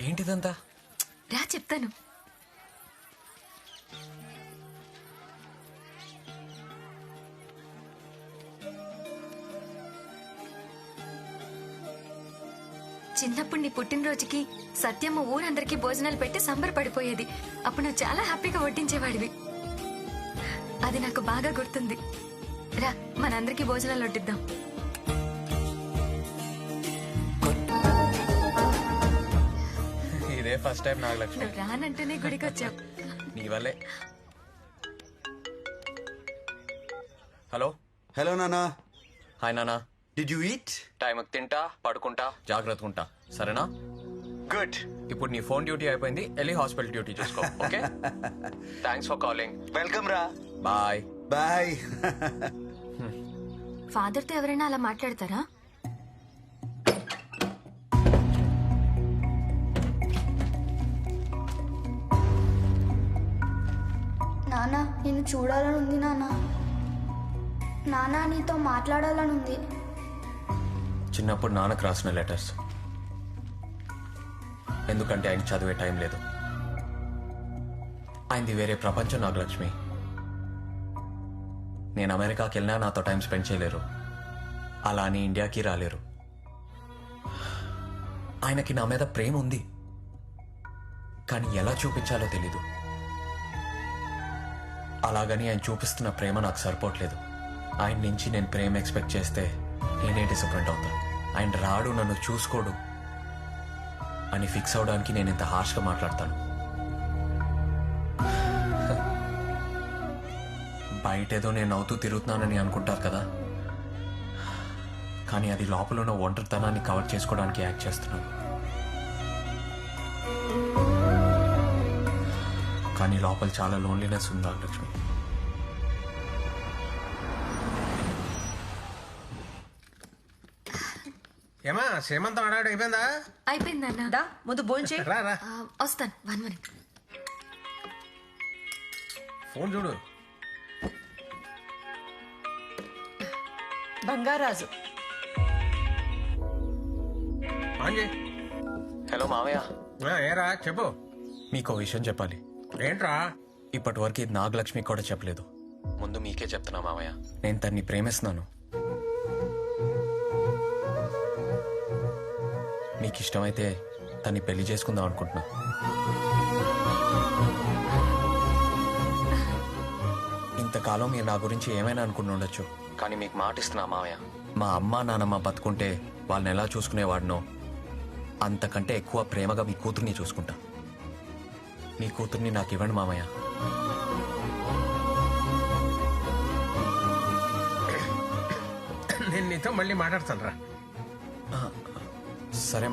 ఏంటిదంతా? రా చెప్తాను. చిన్నప్పుడు నీ పుట్టినరోజుకి సత్యమ్మ ఊరందరికీ భోజనాలు పెట్టి సంబరపడిపోయేది. అప్పుడు నువ్వు చాలా హ్యాపీగా వడ్డించేవాడివి. అది నాకు బాగా గుర్తుంది. రా మనందరికీ భోజనాలు వడ్డిద్దాం. ఇదే ఫస్ట్ టైం నాగలక్ష్మి రానంటేనే గుడికి వచ్చావు నీ వల్లే. హలో. హలో నానా. హాయ్ నానా. డిడ్ యూ ఈట్ టైంకి తింటా పడుకుంటా జాగ్రత్తగా ఉంటా సరేనా? గుడ్ ఇప్పుడు నీ ఫోన్ డ్యూటీ అయిపోయింది వెళ్ళి హాస్పిటల్ డ్యూటీ చూసుకో okay? Thanks for calling welcome రా. బాయ్ బాయ్ ఫాదర్తో ఎవరైనా అలా మాట్లాడతారా? నానా నేను చూడాలని ఉంది నాన్న నానా నీతో మాట్లాడాలని ఉంది చిన్నప్పుడు నాన్నకు రాసిన లెటర్స్. ఎందుకంటే ఆయన చదివే టైం లేదు. ఆయనది వేరే ప్రపంచం నాగలక్ష్మి. నేను అమెరికాకి వెళ్ళినా నాతో టైం స్పెండ్ చేయలేరు. అలా అని ఇండియాకి రాలేరు. ఆయనకి నా మీద ప్రేమ ఉంది. కానీ ఎలా చూపించాలో తెలీదు. అలాగని ఆయన చూపిస్తున్న ప్రేమ నాకు సరిపోవట్లేదు. ఆయన నుంచి నేను ప్రేమ ఎక్స్పెక్ట్ చేస్తే నేనే డిసప్పాయింట్ అవుతాను ఆయన రాడు నన్ను చూసుకోడు అని ఫిక్స్ అవడానికి నేను ఇంత హార్ష్గా మాట్లాడతాను. బయట ఏదో నేను నవ్వుతూ తిరుగుతున్నానని అనుకుంటారు కదా. కానీ అది లోపల ఉన్న ఒంటరితనాన్ని కవర్ చేసుకోవడానికి యాక్ట్ చేస్తున్నాను. కానీ లోపల చాలా లోన్లీనెస్ ఉంది లక్ష్మి ఏమా సీమంతం ఆడాడు అయిపోయిందా? అయిపోయిందన్న. దా ముందు భోంచే రా రా. వస్తాను వన్ మినిట్ ఫోన్ చూడు. బంగారాజు. హలో మావయ్య. ఏరా చెప్పు. మీకు విషయం చెప్పాలి. ఏంట్రా? ఇప్పటి వరకు ఇది నాగలక్ష్మి కూడా చెప్పలేదు. ముందు మీకే చెప్తున్నా మామయ్య నేను తన్ని ప్రేమిస్తున్నాను. మీకు ఇష్టమైతే తన్ని పెళ్ళి చేసుకుందాం అనుకుంటున్నా. ఇంతకాలం మీరు నా గురించి ఏమైనా అనుకుని ఉండొచ్చు. కానీ మీకు మాట ఇస్తున్నా మామయ్య మా అమ్మ నాన్నమ్మ బతుకుంటే వాళ్ళని ఎలా చూసుకునేవాడినో అంతకంటే ఎక్కువ ప్రేమగా మీ కూతుర్ని చూసుకుంటా. మీ కూతుర్ని నాకు ఇవ్వండి మామయ్య. నేను నీతో మళ్ళీ మాట్లాడతాను రా సరే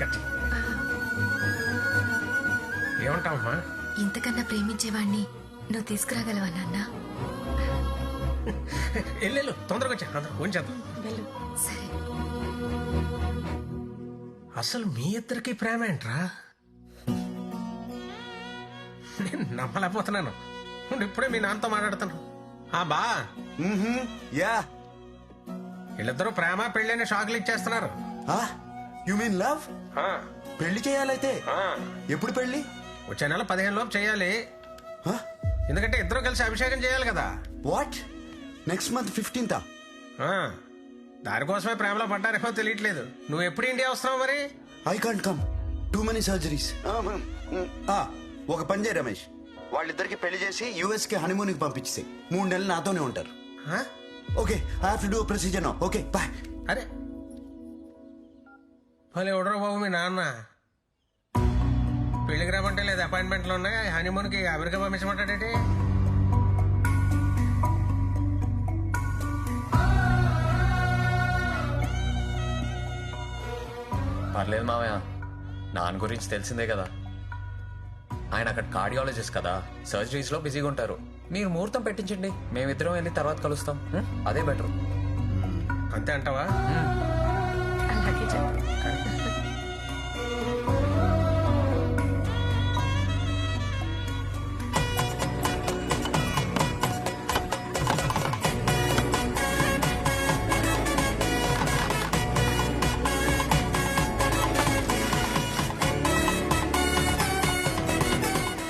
కట్. ఏమంటావమ్మా ఇంతకన్నా ప్రేమించేవాణ్ణి నువ్వు తీసుకురాగలవా నాన్న? వెళ్ళు తొందరగా వచ్చా అందరూ ఉంచేద్దాం సరే. అసలు మీ ఇద్దరికి ప్రేమ ఏంట్రా? నేను నమ్మలేకపోతున్నాను. ఉండు, ఇప్పుడే మీ నాన్నతో మాట్లాడతాను. ఆ బా. యా. వీళ్ళిద్దరూ ప్రేమ పెళ్ళని షాకులు ఇచ్చేస్తున్నారు. యు మీన్ లవ్ ఆ, పెళ్ళి చేయాలైతే? ఆ. ఎప్పుడు పెళ్ళి? వచ్చే నెల పదిహేను లోపు చేయాలి. ఎందుకంటే ఇద్దరు కలిసి అభిషేకం చేయాలి కదా. వాట్ నెక్స్ట్ మంత్ ఫిఫ్టీన్తా ఆ, దానికోసమే ప్రేమలో పడ్డారేమో తెలియట్లేదు. నువ్వు ఎప్పుడు ఇండియా వస్తున్నావు మరి? I can't come too many surgeries ఒక పని చేయ రమేష్. వాళ్ళిద్దరికి పెళ్ళి చేసి యుఎస్కి హనీమూన్కి పంపించేసి మూడు నెలలు నాతోనే ఉంటారు. ఆ? Okay I have to do procedure now okay bye అరే భలే ఎవడరా బాబు మీ నాన్న. పెళ్ళికి రమ్మంటే లేదు అపాయింట్మెంట్లు ఉన్నాయి. హనీమూన్కి అమెరికా పంపించమంటాడేంటి పర్లేదు మామయ్య నాన్న గురించి తెలిసిందే కదా. ఆయన అక్కడ కార్డియాలజిస్ట్ కదా. సర్జరీస్లో బిజీగా ఉంటారు. మీరు ముహూర్తం పెట్టించండి. మేమిద్దరం వెళ్ళి తర్వాత కలుస్తాం? అదే బెటర్. అంతే అంటావా?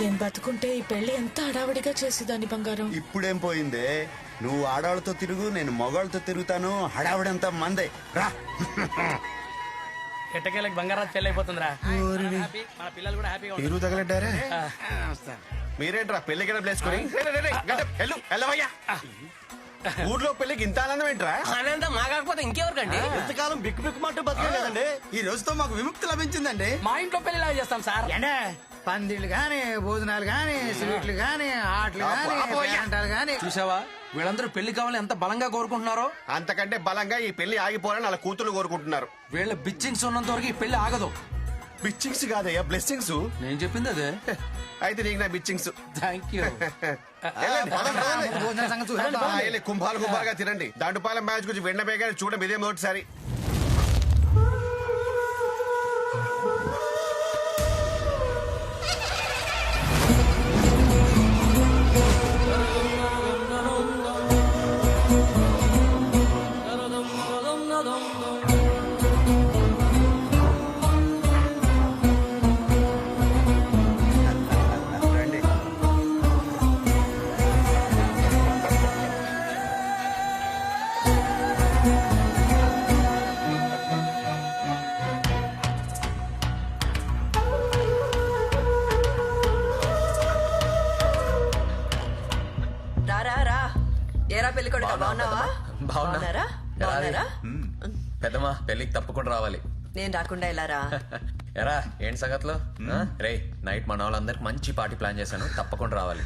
నేను బతుకుంటే ఈ పెళ్ళి ఎంత హడావిడిగా చేసేదాన్ని బంగారం? ఇప్పుడేం పోయిందే? నువ్వు ఆడవాళ్ళతో తిరుగు నేను మగవాళ్ళతో తిరుగుతాను. హడావిడంతా మందే. రా. ఎట్టకేళ్ళకి బంగారాజు పెళ్ళి అయిపోతుందిరా. మన పిల్లలు కూడా హ్యాపీగా ఉంటారు. మీరు తగలడ్డారా మీరేంట్రా పెళ్ళికి ప్లేసుకొని వెళ్ళవయ్యా. ఊర్లో పెళ్ళికి ఇంత ఆనందం ఏంట్రా? ఆనందం మా కాకపోతే ఇంకెవరికండి? ఎంతకాలం బిక్కు బిక్కు మాట బతకలేదండి? ఈ రోజుతో మాకు విముక్తి లభించిందండి. మా ఇంట్లో పెళ్ళి చేస్తాం సార్. ఏంటే? పందిళ్ళు గాని భోజనాలు గాని స్వీట్లు గాని ఆటలు గాని పేరంటాలు గాని. చూసావా? వీళ్ళందరూ పెళ్ళి కావాలని ఎంత బలంగా కోరుకుంటున్నారో? అంతకంటే బలంగా ఈ పెళ్ళి ఆగిపోవాలని వాళ్ళ కూతురు కోరుకుంటున్నారు. వీళ్ళ బిచ్చింగ్స్ ఉన్నంత వరకు ఈ పెళ్ళి ఆగదు. బిచ్చింగ్స్ కాదయ్యా బ్లెస్సింగ్స్. నేను చెప్పింది అదే. అయితే నీకు నా బిచ్చింగ్స్. థ్యాంక్ యూ భోజన సంగతి చూడండి కుంభాలు కుంభాలుగా తినండి. దండుపాలెం మ్యాచ్ గురించి బేగాని చూడడం ఇదే మొదటిసారి. బాగున్నారా? అది? బాగున్నారా. పెద్దమ్మా పెళ్ళికి తప్పకుండా రావాలి. నేను రాకుండా ఎలా రా? ఎరా ఏంటి సంగతులు? రే నైట్ మన వాళ్ళందరికి మంచి పార్టీ ప్లాన్ చేశాను. తప్పకుండా రావాలి.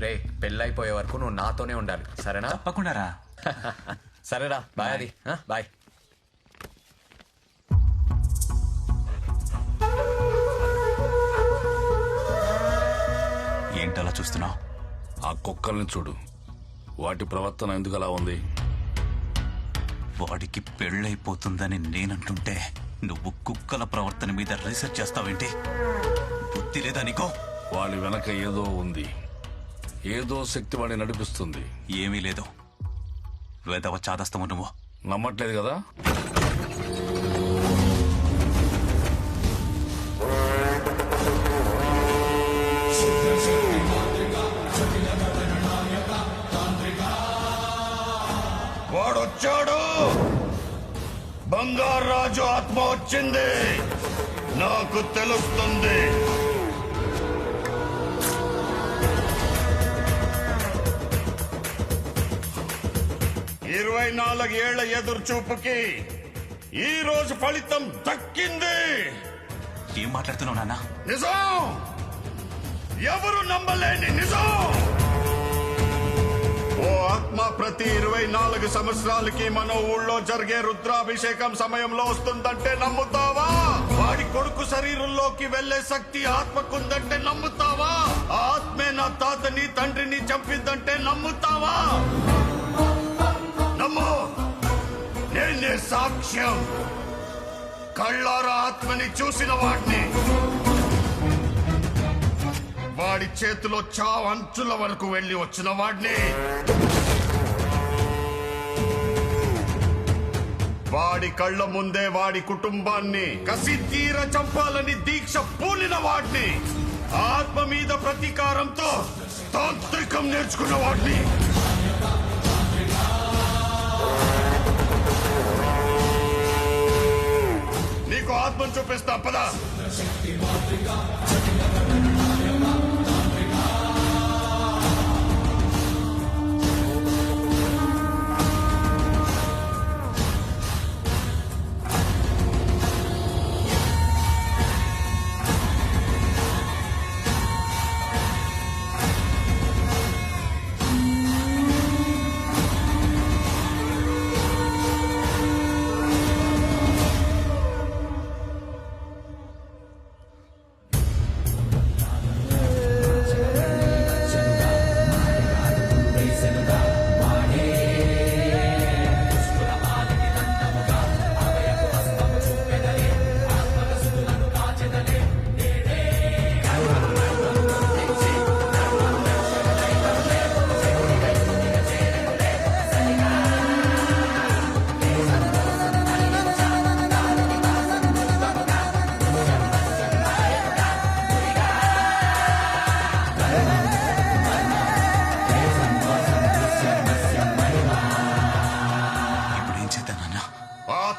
రే పెళ్ళి అయిపోయే వరకు నువ్వు నాతోనే ఉండాలి. సరేనా? తప్పకుండా రా. సరేరా బాయ్ అది. ఆ, బాయ్. ఏంటలా చూస్తున్నావు? ఆ కుక్కల్ని చూడు. వాటి ప్రవర్తన ఎందుకు అలా ఉంది? వాడికి పెళ్ళైపోతుందని నేనంటుంటే నువ్వు కుక్కల ప్రవర్తన మీద రీసెర్చ్ చేస్తావేంటి? బుద్ధి లేదా నీకో? వాడి వెనక ఏదో ఉంది. ఏదో శక్తి వాడిని నడిపిస్తుంది. ఏమీ లేదు. వేదవ చాదస్తము నువ్వు. నమ్మట్లేదు కదా? వాడొచ్చాడు! బంగారాజు ఆత్మ వచ్చింది. నాకు తెలుస్తుంది. ఇరవై నాలుగేళ్ళ ఎదురు చూపుకి ఈ రోజు ఫలితం దక్కింది. ఏం మాట్లాడుతున్నావు నాన్న? నిజం! ఎవరు నమ్మలేని నిజం! ఆత్మ ప్రతి ఇరవై నాలుగు సంవత్సరాలకి మన ఊళ్ళో జరిగే రుద్రాభిషేకం సమయంలో వస్తుందంటే నమ్ముతావా? వాడి కొడుకు శరీరంలోకి వెళ్ళే శక్తి ఆత్మకుందంటే నమ్ముతావా? ఆత్మే నా తాతని తండ్రిని చంపిందంటే నమ్ముతావా? నమ్ము నేనే సాక్ష్యం. కళ్ళారా ఆత్మని చూసిన వాడిని. వాడి చేతిలో చావు అంచుల వరకు వెళ్ళి వచ్చిన వాడిని. వాడి కళ్ళ ముందే వాడి కుటుంబాన్ని కసి తీర చంపాలని దీక్ష పూలిన వాడిని ఆత్మ మీద ప్రతీకారంతో తాంత్రికం నేర్చుకున్న వాడిని. నీకు ఆత్మను చూపిస్తా పదా.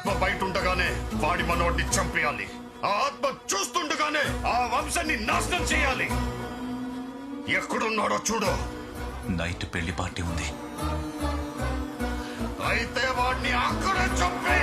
వాడి మనోడిని చంపేయాలి. ఆ ఆత్మ చూస్తుండగానే ఆ వంశాన్ని నాశనం చేయాలి. ఎక్కడున్నాడో చూడు. నైట్ పెళ్ళి పార్టీ ఉంది. అయితే వాడిని అక్కడ చంపే